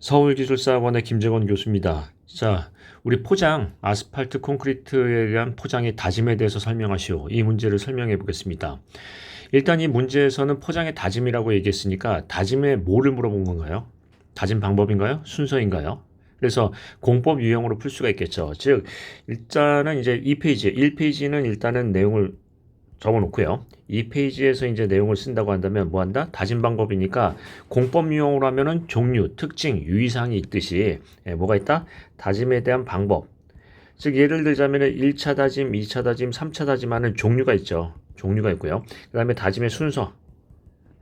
서울기술사학원의 김재건 교수입니다. 자, 우리 포장, 아스팔트 콘크리트에 대한 포장의 다짐에 대해서 설명하시오. 이 문제를 설명해 보겠습니다. 일단 이 문제에서는 포장의 다짐이라고 얘기했으니까 다짐에 뭐를 물어본 건가요? 다짐 방법인가요? 순서인가요? 그래서 공법 유형으로 풀 수가 있겠죠. 즉, 일단은 이제 2페이지, 1페이지는 일단은 내용을 적어 놓고요. 이 페이지에서 이제 내용을 쓴다고 한다면 뭐 한다? 다짐 방법이니까 공법 유형으로 하면은 종류, 특징, 유의사항이 있듯이 예, 뭐가 있다? 다짐에 대한 방법. 즉 예를 들자면 은 1차 다짐, 2차 다짐, 3차 다짐하는 종류가 있죠. 종류가 있고요. 그 다음에 다짐의 순서,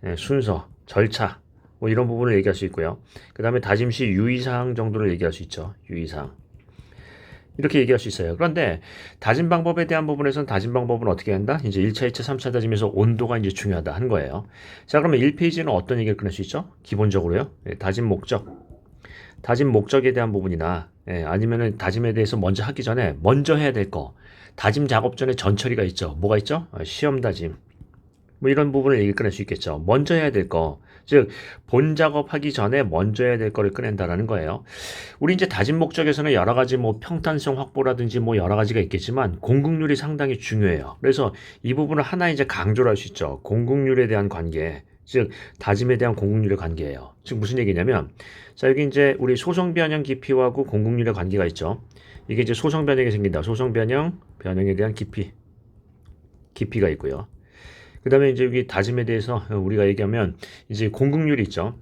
예, 순서, 절차 뭐 이런 부분을 얘기할 수 있고요. 그 다음에 다짐 시 유의사항 정도를 얘기할 수 있죠. 유의사항. 이렇게 얘기할 수 있어요. 그런데 다짐 방법에 대한 부분에서는 다짐 방법은 어떻게 한다? 이제 1차, 2차, 3차 다짐에서 온도가 이제 중요하다 하는 거예요. 자, 그러면 1페이지는 어떤 얘기를 꺼낼 수 있죠? 기본적으로요. 예, 다짐 목적. 다짐 목적에 대한 부분이나 예, 아니면은 다짐에 대해서 먼저 하기 전에 먼저 해야 될 거. 다짐 작업 전에 전처리가 있죠. 뭐가 있죠? 어, 시험 다짐. 뭐 이런 부분을 얘기 꺼낼 수 있겠죠. 먼저 해야 될 거. 즉, 본 작업하기 전에 먼저 해야 될 거를 꺼낸다라는 거예요. 우리 이제 다짐 목적에서는 여러 가지 뭐 평탄성 확보라든지 뭐 여러 가지가 있겠지만 공국률이 상당히 중요해요. 그래서 이 부분을 하나 이제 강조를 할 수 있죠. 공국률에 대한 관계. 즉, 다짐에 대한 공국률의 관계예요. 즉, 무슨 얘기냐면, 자, 여기 이제 우리 소성 변형 깊이하고 공국률의 관계가 있죠. 이게 이제 소성 변형이 생긴다. 소성 변형, 변형에 대한 깊이. 깊이가 있고요. 그 다음에 이제 여기 다짐에 대해서 우리가 얘기하면 이제 공국률이 있죠.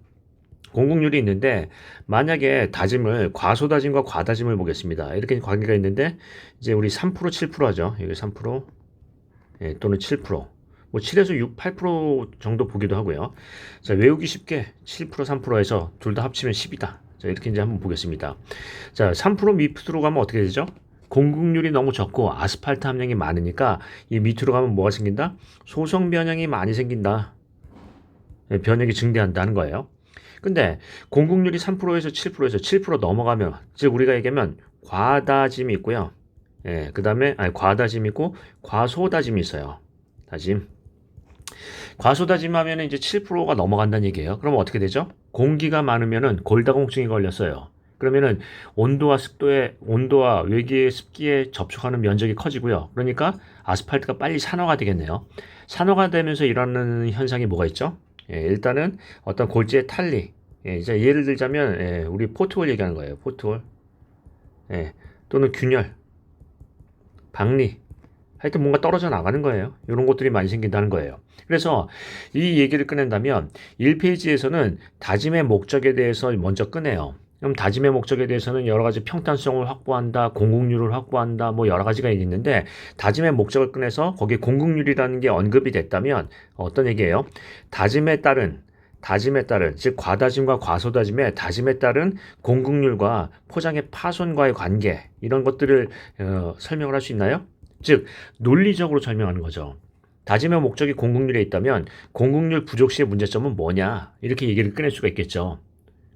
공국률이 있는데 만약에 다짐을 과소다짐과 과다짐을 보겠습니다. 이렇게 관계가 있는데 이제 우리 3% 7% 하죠. 여기 3% 예, 또는 7%. 뭐 7에서 6, 8% 정도 보기도 하고요. 자, 외우기 쉽게 7% 3% 해서 둘 다 합치면 10이다. 자, 이렇게 이제 한번 보겠습니다. 자, 3% 밑으로 가면 어떻게 되죠? 공국률이 너무 적고 아스팔트 함량이 많으니까 이 밑으로 가면 뭐가 생긴다? 소성 변형이 많이 생긴다. 예, 변형이 증대한다는 거예요. 근데 공국률이 3%에서 7%에서 7% 넘어가면 즉 우리가 얘기하면 과다짐이 있고요. 예, 그다음에 아니 과다짐 있고 과소다짐이 있어요. 다짐. 과소다짐 하면 이제 7%가 넘어간다는 얘기예요. 그럼 어떻게 되죠? 공기가 많으면은 골다공증이 걸렸어요. 그러면은 온도와 습도에 온도와 외기의 습기에 접촉하는 면적이 커지고요. 그러니까 아스팔트가 빨리 산화가 되겠네요. 산화가 되면서 일어나는 현상이 뭐가 있죠? 예, 일단은 어떤 골지의 탈리. 예, 이제 예를 들자면 예, 우리 포트홀 얘기하는 거예요. 포트홀. 예, 또는 균열, 박리. 하여튼 뭔가 떨어져 나가는 거예요. 이런 것들이 많이 생긴다는 거예요. 그래서 이 얘기를 꺼낸다면 1페이지에서는 다짐의 목적에 대해서 먼저 꺼내요. 그럼 다짐의 목적에 대해서는 여러 가지 평탄성을 확보한다, 공국률을 확보한다, 뭐 여러 가지가 있는데 다짐의 목적을 꺼내서 거기에 공국률이라는 게 언급이 됐다면 어떤 얘기예요? 다짐에 따른 다짐에 따른 즉 과다짐과 과소다짐의 다짐에 따른 공국률과 포장의 파손과의 관계 이런 것들을 어, 설명을 할 수 있나요? 즉 논리적으로 설명하는 거죠. 다짐의 목적이 공국률에 있다면 공국률 부족 시의 문제점은 뭐냐 이렇게 얘기를 꺼낼 수가 있겠죠.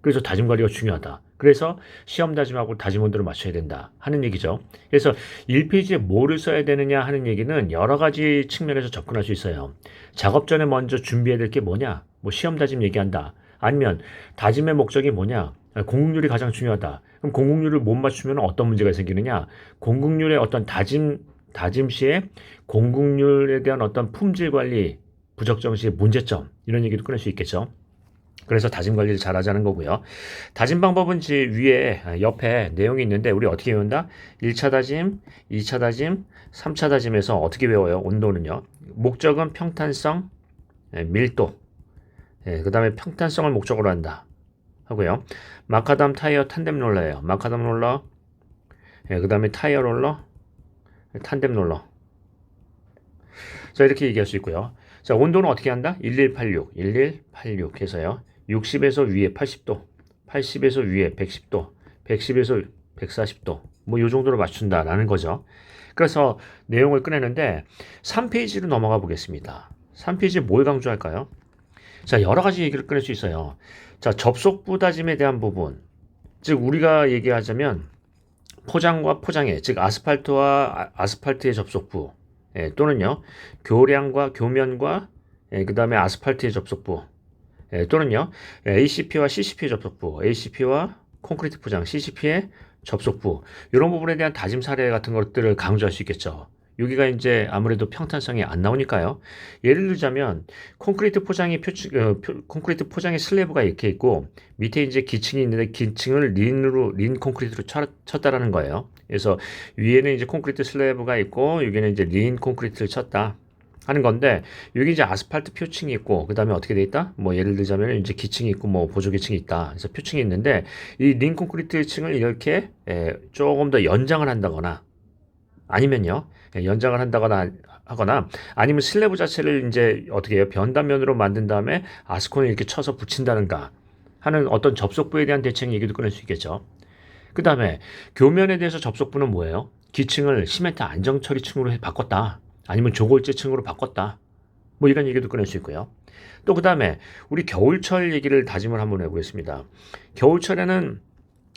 그래서 다짐 관리가 중요하다. 그래서 시험 다짐하고 다짐 온도를 맞춰야 된다 하는 얘기죠. 그래서 1페이지에 뭐를 써야 되느냐 하는 얘기는 여러 가지 측면에서 접근할 수 있어요. 작업 전에 먼저 준비해야 될 게 뭐냐? 뭐 시험 다짐 얘기한다. 아니면 다짐의 목적이 뭐냐? 공국률이 가장 중요하다. 그럼 공국률을 못 맞추면 어떤 문제가 생기느냐? 공국률의 어떤 다짐 다짐 시에 공국률에 대한 어떤 품질 관리 부적정 시의 문제점 이런 얘기도 꺼낼 수 있겠죠. 그래서 다짐 관리를 잘 하자는 거고요. 다짐 방법은 지 위에 아, 옆에 내용이 있는데 우리 어떻게 외운다? 1차 다짐, 2차 다짐, 3차 다짐에서 어떻게 외워요? 온도는요. 목적은 평탄성, 예, 밀도. 예, 그 다음에 평탄성을 목적으로 한다. 하고요. 마카담 타이어 탄뎀 롤러예요. 마카담 롤러, 예, 그 다음에 타이어 롤러, 탄뎀 롤러. 자, 이렇게 얘기할 수 있고요. 자, 온도는 어떻게 한다? 1186, 1186 해서요. 60에서 위에 80도, 80에서 위에 110도, 110에서 140도, 뭐 요 정도로 맞춘다라는 거죠. 그래서 내용을 꺼내는데 3페이지로 넘어가 보겠습니다. 3페이지에 뭘 강조할까요? 자, 여러 가지 얘기를 꺼낼 수 있어요. 자, 접속부 다짐에 대한 부분. 즉, 우리가 얘기하자면 포장과 포장해, 즉, 아스팔트와 아- 아스팔트의 접속부. 예, 또는요, 교량과 교면과 예, 그 다음에 아스팔트의 접속부. 예, 또는요, ACP와 CCP의 접속부, ACP와 콘크리트 포장, CCP의 접속부, 이런 부분에 대한 다짐 사례 같은 것들을 강조할 수 있겠죠. 여기가 이제 아무래도 평탄성이 안 나오니까요. 예를 들자면 콘크리트 포장이 표치, 어, 표- 콘크리트 포장의 슬래브가 이렇게 있고 밑에 이제 기층이 있는데 기층을 린으로 린 콘크리트로 쳐- 쳤다라는 거예요. 그래서 위에는 이제 콘크리트 슬래브가 있고 여기는 이제 린 콘크리트를 쳤다. 하는 건데 여기 이제 아스팔트 표층이 있고 그다음에 어떻게 돼 있다? 뭐 예를 들자면 이제 기층이 있고 뭐 보조 기층이 있다. 그래서 표층이 있는데 이린 콘크리트 층을 이렇게 에, 조금 더 연장을 한다거나 아니면요 예, 연장을 한다거나 하거나 아니면 슬래브 자체를 이제 어떻게 해요 변단면으로 만든 다음에 아스콘을 이렇게 쳐서 붙인다는가 하는 어떤 접속부에 대한 대책 얘기도 꺼낼 수 있겠죠. 그 다음에 교면에 대해서 접속부는 뭐예요? 기층을 시멘트 안정 처리층으로 해 바꿨다. 아니면 조골재층으로 바꿨다. 뭐 이런 얘기도 꺼낼 수 있고요. 또 그 다음에 우리 겨울철 얘기를 다짐을 한번 해보겠습니다. 겨울철에는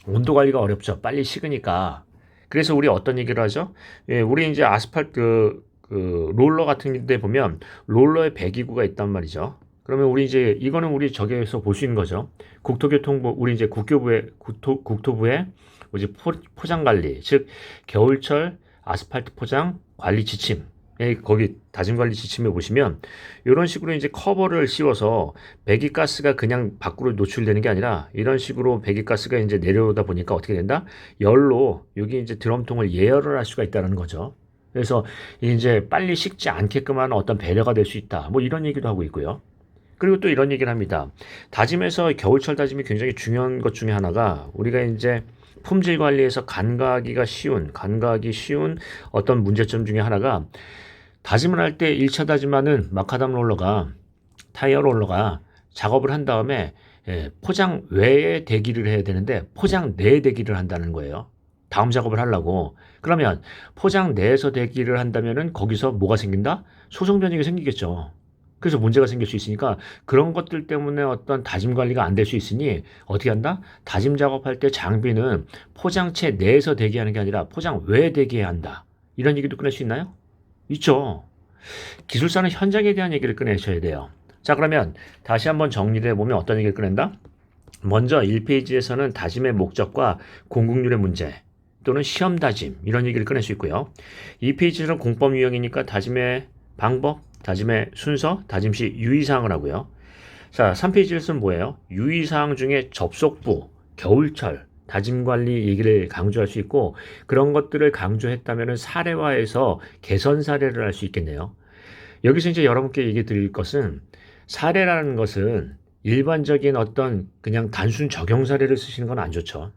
온도 관리가 어렵죠. 빨리 식으니까. 그래서 우리 어떤 얘기를 하죠? 예, 우리 이제 아스팔트 그, 그 롤러 같은 데 보면 롤러의 배기구가 있단 말이죠. 그러면 우리 이제 이거는 우리 저기에서 볼 수 있는 거죠. 국토교통부 우리 이제 국교부의 국토, 국토부의 이제 포, 포장 관리 즉 겨울철 아스팔트 포장 관리 지침 에 거기 다짐 관리 지침에 보시면 이런 식으로 이제 커버를 씌워서 배기가스가 그냥 밖으로 노출되는 게 아니라 이런 식으로 배기가스가 이제 내려오다 보니까 어떻게 된다? 열로 여기 이제 드럼통을 예열을 할 수가 있다는 거죠. 그래서 이제 빨리 식지 않게끔 하는 어떤 배려가 될 수 있다. 뭐 이런 얘기도 하고 있고요. 그리고 또 이런 얘기를 합니다. 다짐에서 겨울철 다짐이 굉장히 중요한 것 중에 하나가 우리가 이제 품질 관리에서 간과하기가 쉬운, 간과하기 쉬운 어떤 문제점 중에 하나가 다짐을 할 때 1차 다짐하는 마카담 롤러가 타이어 롤러가 작업을 한 다음에 예, 포장 외에 대기를 해야 되는데 포장 내에 대기를 한다는 거예요. 다음 작업을 하려고. 그러면 포장 내에서 대기를 한다면은 거기서 뭐가 생긴다? 소송 변경이 생기겠죠. 그래서 문제가 생길 수 있으니까 그런 것들 때문에 어떤 다짐 관리가 안 될 수 있으니 어떻게 한다? 다짐 작업할 때 장비는 포장체 내에서 대기하는 게 아니라 포장 외에 대기해야 한다. 이런 얘기도 꺼낼 수 있나요? 있죠. 기술사는 현장에 대한 얘기를 꺼내셔야 돼요. 자, 그러면 다시 한번 정리를 해보면 어떤 얘기를 꺼낸다? 먼저 1페이지에서는 다짐의 목적과 공국률의 문제 또는 시험 다짐 이런 얘기를 꺼낼 수 있고요. 2페이지는 공법 유형이니까 다짐의 방법, 다짐의 순서, 다짐 시 유의사항을 하고요. 자, 3페이지에서는 뭐예요? 유의사항 중에 접속부, 겨울철, 다짐 관리 얘기를 강조할 수 있고 그런 것들을 강조했다면 사례화해서 개선 사례를 할 수 있겠네요. 여기서 이제 여러분께 얘기 드릴 것은 사례라는 것은 일반적인 어떤 그냥 단순 적용 사례를 쓰시는 건 안 좋죠.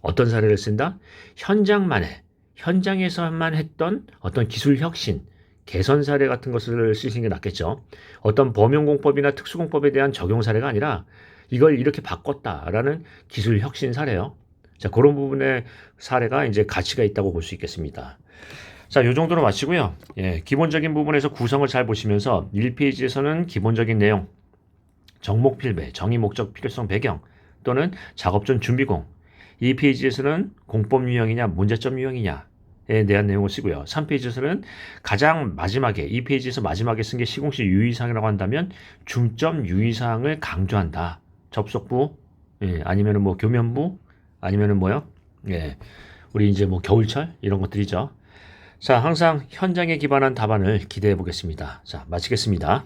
어떤 사례를 쓴다? 현장만에, 현장에서만 했던 어떤 기술 혁신, 개선 사례 같은 것을 쓰시는 게 낫겠죠. 어떤 범용공법이나 특수공법에 대한 적용 사례가 아니라 이걸 이렇게 바꿨다라는 기술 혁신 사례요. 자, 그런 부분의 사례가 이제 가치가 있다고 볼 수 있겠습니다. 자, 요 정도로 마치고요. 예, 기본적인 부분에서 구성을 잘 보시면서 1페이지에서는 기본적인 내용, 정목 필배, 정의 목적 필요성 배경 또는 작업 전 준비공. 2페이지에서는 공법 유형이냐 문제점 유형이냐에 대한 내용을 쓰고요. 3페이지에서는 가장 마지막에 2페이지에서 마지막에 쓴 게 시공시 유의사항이라고 한다면 중점 유의사항을 강조한다. 접속부 예, 아니면은 뭐 교면부 아니면은 뭐요? 예. 우리 이제 뭐 겨울철 이런 것들이죠. 자, 항상 현장에 기반한 답안을 기대해 보겠습니다. 자, 마치겠습니다.